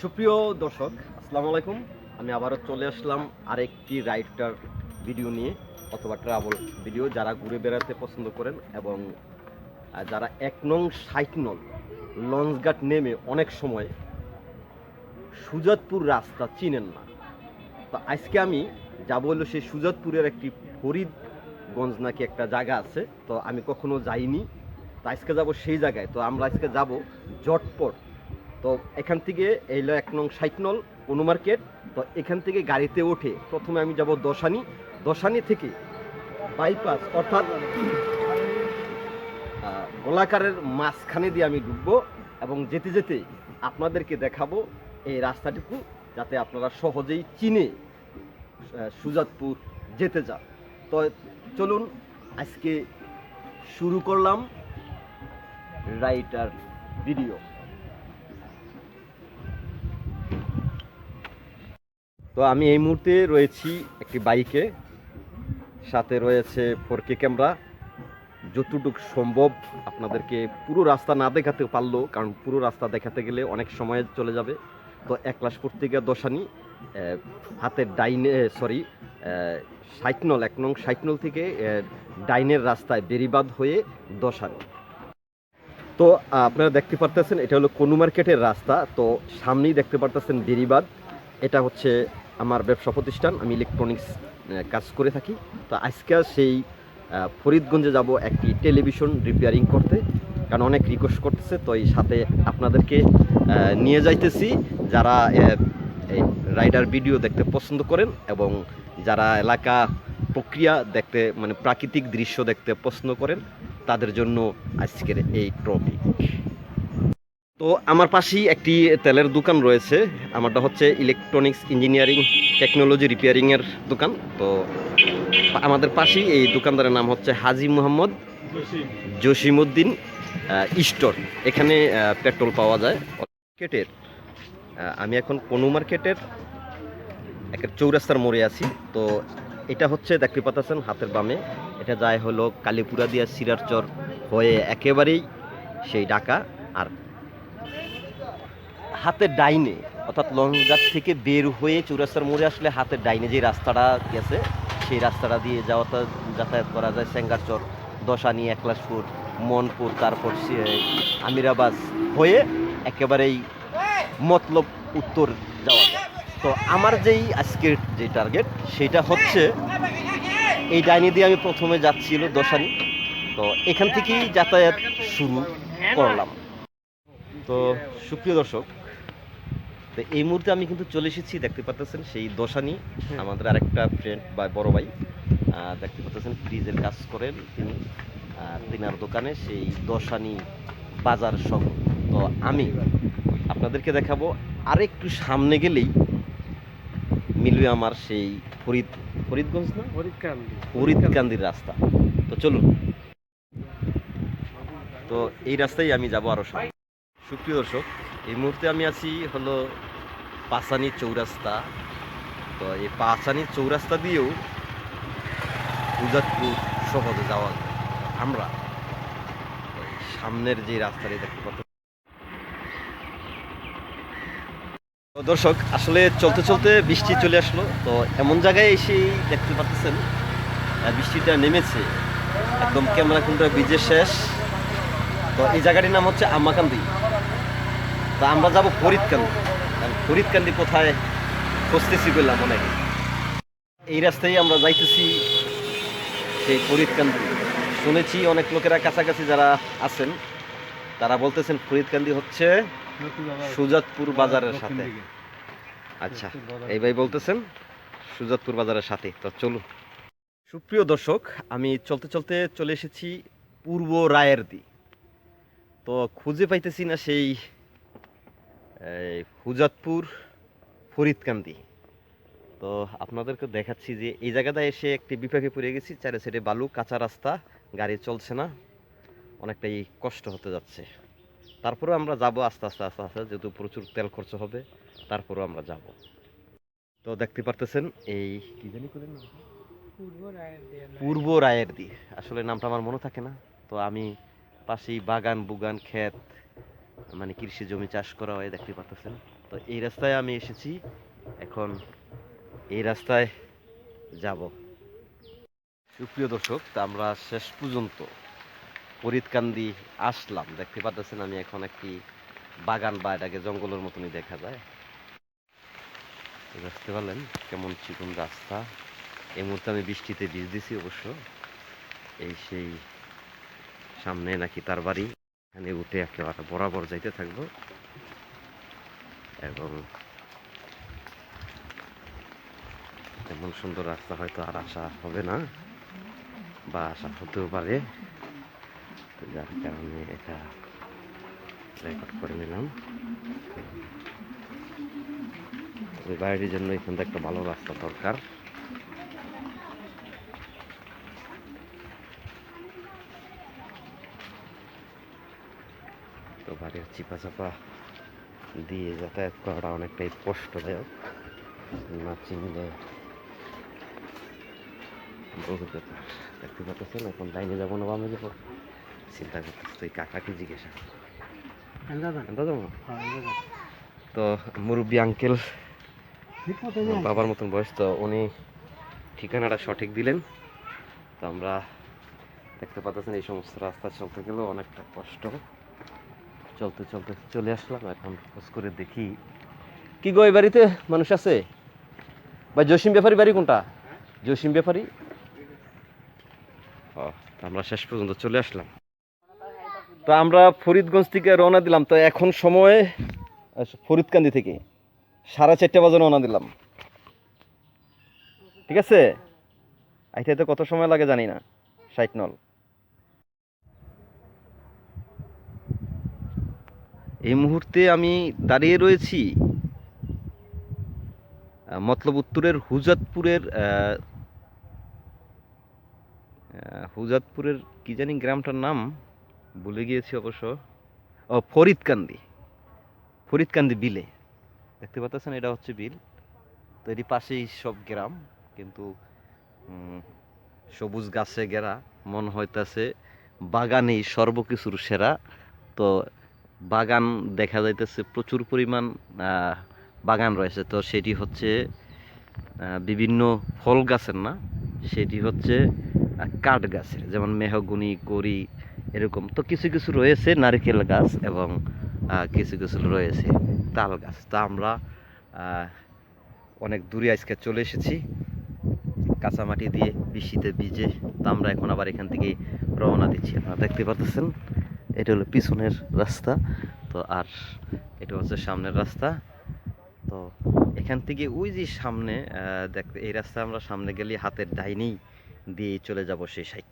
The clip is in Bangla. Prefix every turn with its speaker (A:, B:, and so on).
A: সুপ্রিয় দর্শক, আসসালামু আলাইকুম। আমি আবারও চলে আসলাম আরেকটি রাইডটার ভিডিও নিয়ে অথবা ট্রাভেল ভিডিও যারা ঘুরে বেড়াতে পছন্দ করেন এবং যারা এক নং ষাট নং লঞ্চঘাট নেমে অনেক সময় সুজাতপুর রাস্তা চিনেন না। তো আজকে আমি যাব হলো সেই সুজাতপুরের একটি ফরিদগঞ্জ নাকি একটা জায়গা আছে, তো আমি কখনো যাইনি। তো আজকে যাব সেই জায়গায়। তো আমরা আজকে যাব জটপট তো এখান থেকে এইলো এক নং ষাট নল অনু মার্কেট তো এখান থেকে গাড়িতে ওঠে প্রথমে আমি যাব দশানি। দশানি থেকে বাইপাস অর্থাৎ গোলাকারের মাঝখানে দিয়ে আমি ঢুকবো এবং যেতে যেতে আপনাদেরকে দেখাবো এই রাস্তাটুকু যাতে আপনারা সহজেই চিনে সুজাতপুর যেতে যান তো চলুন, আজকে শুরু করলাম রাইটার ভিডিও। তো আমি এই মুহূর্তে রয়েছি একটি বাইকে। সাথে রয়েছে ফোর কে ক্যামেরা। যতটুকু সম্ভব আপনাদেরকে পুরো রাস্তা না দেখাতে পারল কারণ পুরো রাস্তা দেখাতে গেলে অনেক সময় চলে যাবে। তো এক করতে গিয়ে দশানি হাতের ডাইনে সরি সাইটনল, এক নং সাইটনল থেকে ডাইনের রাস্তায় বেরিবাদ হয়ে দশানি। তো আপনারা দেখতে পারতেছেন, এটা হলো কনু মার্কেটের রাস্তা। তো সামনেই দেখতে পারতেছেন বেরিবাদ এটা হচ্ছে আমার ব্যবসা প্রতিষ্ঠান। আমি ইলেকট্রনিক্স কাজ করে থাকি। তো আজকে সেই ফরিদগঞ্জে যাব একটি টেলিভিশন রিপেয়ারিং করতে। কারণ অনেক রিকোয়েস্ট করতেছে, তো এই সাথে আপনাদেরকে নিয়ে যাইতেছি। যারা এই রাইডার ভিডিও দেখতে পছন্দ করেন এবং যারা এলাকা প্রক্রিয়া দেখতে মানে প্রাকৃতিক দৃশ্য দেখতে পছন্দ করেন, তাদের জন্য আজকের এই টপিক তো আমার পাশেই একটি তেলের দোকান রয়েছে। আমারটা হচ্ছে ইলেকট্রনিক্স ইঞ্জিনিয়ারিং টেকনোলজি রিপেয়ারিংয়ের দোকান। তো আমাদের পাশেই এই দোকানদারের নাম হচ্ছে হাজি মোহাম্মদ জসিমউদ্দিন স্টোর। এখানে পেট্রোল পাওয়া যায়। মার্কেটের আমি এখন কোনো মার্কেটের একটা চৌরাস্তার মোড়ে আছি। তো এটা হচ্ছে, দেখতে পাচ্ছেন, হাতের বামে। এটা যায় হলো কালীপুরা দিয়া সিরারচর হয়ে একেবারেই সেই ডাকা আর হাতের ডাইনে, অর্থাৎ লংঘাট থেকে বের হয়ে চৌরাস্তার মোড়ে আসলে হাতের ডাইনে যে রাস্তাটা গেছে, সেই রাস্তাটা দিয়ে যাওয়াটা যাতায়াত করা যায়। সেঙ্গারচর দশানি, একলাসপুর, মনপুর, তারপর সে- আমিরাবাদ হয়ে একেবারেই মতলব উত্তর যাওয়া যায়। তো আমার যেই আজকের যে টার্গেট, সেটা হচ্ছে এই ডাইনি দিয়ে আমি প্রথমে যাচ্ছিল দশানি। তো এখান থেকেই যাতায়াত শুরু করলাম। তো সুপ্রিয় দর্শক তো এই মুহূর্তে আমি কিন্তু চলে এসেছি দেখতে পাচ্ছেন সেই দশানি আমাদের আরেকটা ফ্রেন্ড বা বড় ভাই। দেখতে পাচ্ছেন ফ্রিজের কাজ করেন তিনি। আর তিনার দোকানে সেই দশানি বাজার সহ। তো আমি আপনাদেরকে দেখাবো আরেকটু সামনে গেলেই মিলবে আমার সেই ফরিদ ফরিদগঞ্জ না? ফরিদকান্দির রাস্তা। তো চলুন। তো এই রাস্তায় আমি যাব আরও সামনে। সুপ্রিয় দর্শক এই মুহূর্তে আমি আছি হলো পাসানি চৌরাস্তা। তো এই পাসানি চৌরাস্তা দিয়েও উজাতপুর সহজে যাওয়া যায়। আমরা সামনের যে রাস্তাটি দেখতে পাচ্ছি দর্শক, আসলে চলতে চলতে বৃষ্টি চলে আসলো। তো এমন জায়গায় এসেই দেখতে পাচ্ছেন বৃষ্টিটা নেমেছে। একদম ক্যামেরা কুন্ডা বীজের শেষ। তো এই জায়গাটির নাম হচ্ছে আম্মাকান্দি। তো আমরা যাব ফরিদকান্দি। ফরিদকান্দি কোথায়? খুঁজতেছি বললাম অনেক এই রাস্তায় আমরা যাইতেছি সেই ফরিদকান্দি। শুনেছি অনেক লোকেরা কাছাকাছি যারা আছেন, তারা বলতেছেন ফরিদকান্দি হচ্ছে সুজাতপুর বাজারের সাথে। আচ্ছা এই ভাই বলতেছেন সুজাতপুর বাজারের সাথে। তো চলুন। সুপ্রিয় দর্শক, আমি চলতে চলতে চলে এসেছি পূর্ব রায়ের দি তো খুঁজে পাইতেছি না সেই এই, সুজাতপুর ফরিদকান্দি। তো আপনাদেরকে দেখাচ্ছি যে এই জায়গাটা এসে একটি বিপাকে পড়ে গেছি চারে সাইডে বালু কাঁচা রাস্তা গাড়ি চলছে না অনেকটাই কষ্ট হতে যাচ্ছে। তারপরেও আমরা যাব আস্তে আস্তে আস্তে আস্তে যেহেতু প্রচুর তেল খরচ হবে তারপরেও আমরা যাব। তো দেখতে পারতেছেন এই কি জানি করে পূর্ব রায়ের দি আসলে নামটা আমার মনে থাকে না তো আমি পাশেই বাগান বুগান ক্ষেত মানে কৃষি জমি চাষ করা হয়, দেখতে পাচ্ছেন তো এই রাস্তায় আমি এসেছি। এখন এই রাস্তায় যাব। সুপ্রিয় দর্শক, তা আমরা শেষ পর্যন্ত ফরিদকান্দি আসলাম। দেখতে পাচ্ছেন আমি এখন একটি বাগান বা এটাকে জঙ্গলের মতনই দেখা যায়। তো বুঝতে পারলেন কেমন চিকন রাস্তা। এই মুহূর্তে আমি বৃষ্টিতে ভিজ দিছি অবশ্য। এই সেই সামনে নাকি তার বাড়ি। এখানে উঠে একেবারে বরাবর যাইতে থাকব। এবং এমন সুন্দর রাস্তা হয়তো আর আসা হবে না, বা আসা হতেও পারে। যার কারণে এটা রেকর্ড করে নিলাম। বাড়ির জন্য এখান থেকে একটা ভালো রাস্তা দরকার। তো বাড়ির চিপা চাপা দিয়ে যাতায়াত করাটা অনেকটাই কষ্টদায়ক। না চিনলে বহু ব্যাপার দেখতে পাচ্ছেন এখন ডাইনে যাব না বামে যাব। চিন্তা করতেছি তুই কাকাকে জিজ্ঞাসা যাব তো মুরব্বী আঙ্কেল বাবার মতন বয়স তো উনি ঠিকানাটা সঠিক দিলেন। তো আমরা দেখতে পাচ্ছেন এই সমস্ত রাস্তা চলতে গেলেও অনেকটা কষ্ট। চলতে চলতে চলে আসলাম। এখন খোঁজ করে দেখি। কি গো এই বাড়িতে মানুষ আছে? বা জসিম ব্যাপারী বাড়ি কোনটা? জসিম ব্যাপারী ও আমরা শেষ পর্যন্ত চলে আসলাম। তো আমরা ফরিদগঞ্জ থেকে রওনা দিলাম। তো এখন সময় ফরিদকান্দি থেকে। সাড়ে চারটে বাজে রওনা দিলাম। ঠিক আছে? আইতে তো কত সময় লাগে জানি না। ষাট নল। এই মুহূর্তে আমি দাঁড়িয়ে রয়েছি মতলব উত্তরের হুজাতপুরের হুজাতপুরের কি জানি গ্রামটার নাম ভুলে গিয়েছি অবশ্য। ও, ফরিদকান্দি ফরিদকান্দি বিলে। দেখতে পাচ্ছেন, এটা হচ্ছে বিল। তো এরই পাশেই সব গ্রাম, কিন্তু সবুজ গাছে ঘেরা, মন হইতাছে বাগানেই সর্বকিছুর সেরা। তো বাগান দেখা যাইতেছে প্রচুর পরিমাণ বাগান রয়েছে। তো সেটি হচ্ছে বিভিন্ন ফল গাছের না, সেটি হচ্ছে কাঠ গাছের, যেমন মেহগুনি করি এরকম। তো কিছু কিছু রয়েছে নারকেল গাছ এবং কিছু কিছু রয়েছে তাল গাছ। তা আমরা অনেক দূরে আজকে চলে এসেছি, কাঁচামাটি দিয়ে বৃষ্টিতে ভিজে। তো আমরা এখন আবার এখান থেকে রওনা দিচ্ছি। আপনারা দেখতে পাচ্ছেন এটা হলো পিছনের রাস্তা। তো আর এটা হচ্ছে সামনের রাস্তা। তো এখান থেকে ওই যে সামনে আহ, দেখ এই রাস্তা আমরা সামনে গেলে হাতের ডাইনি দিয়ে চলে যাব সেই সাইড